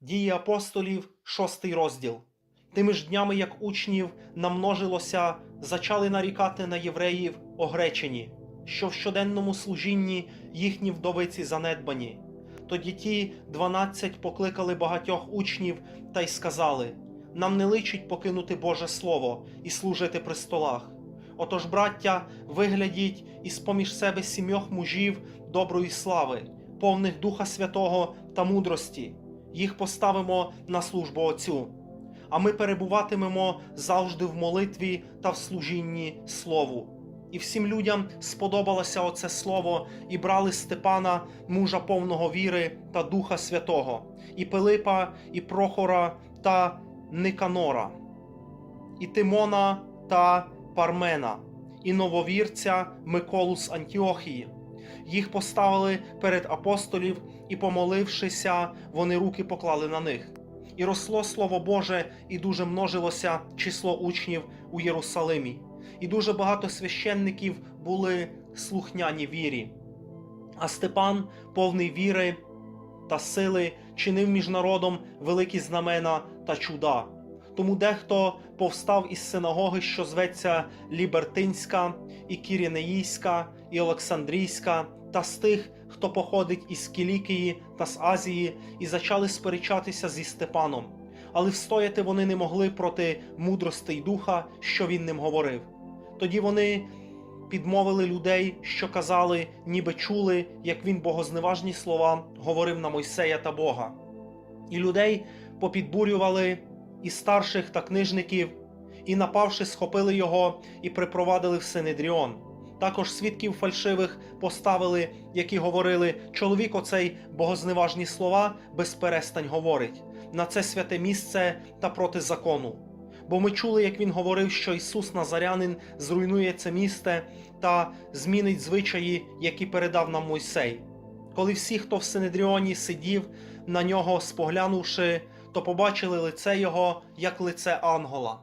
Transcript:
Дії апостолів, шостий розділ. Тими ж днями, як учнів намножилося, зачали нарікати на євреїв огречені, що в щоденному служінні їхні вдовиці занедбані. Тоді ті дванадцять покликали багатьох учнів та й сказали: Нам не личить покинути Боже Слово і служити при столах. Отож, браття, виглядіть із поміж себе сімьох мужів доброї слави, повних Духа Святого та мудрості. Їх поставимо на службу Отцю. А ми перебуватимемо завжди в молитві та в служінні Слову. І всім людям сподобалося оце слово, і брали Степана, мужа повного віри та Духа Святого, і Пилипа, і Прохора та Никанора, і Тимона та Пармена, і нововірця Миколу з Антіохії. Їх поставили перед апостолів, і, помолившися, вони руки поклали на них. І росло Слово Боже, і дуже множилося число учнів у Єрусалимі, і дуже багато священників були слухняні вірі. А Степан, повний віри та сили, чинив між народом великі знамена та чуда. Тому дехто повстав із синагоги, що зветься Лібертинська, і Кірінеїська, і Олександрійська, та з тих, хто походить із Кілікії та з Азії, і зачали сперечатися зі Степаном. Але встояти вони не могли проти мудрости й духа, що він ним говорив. Тоді вони підмовили людей, що казали, ніби чули, як він богозневажні слова говорив на Мойсея та Бога. І людей попідбурювали і старших та книжників, і, напавши, схопили його і припровадили в Синедріон. Також свідків фальшивих поставили, які говорили: чоловік оцей богозневажні слова безперестань говорить на це святе місце та проти закону. Бо ми чули, як він говорив, що Ісус Назарянин зруйнує це місце та змінить звичаї, які передав нам Мойсей. Коли всі, хто в Синедріоні сидів, на нього споглянувши, то побачили лице його, як лице ангела.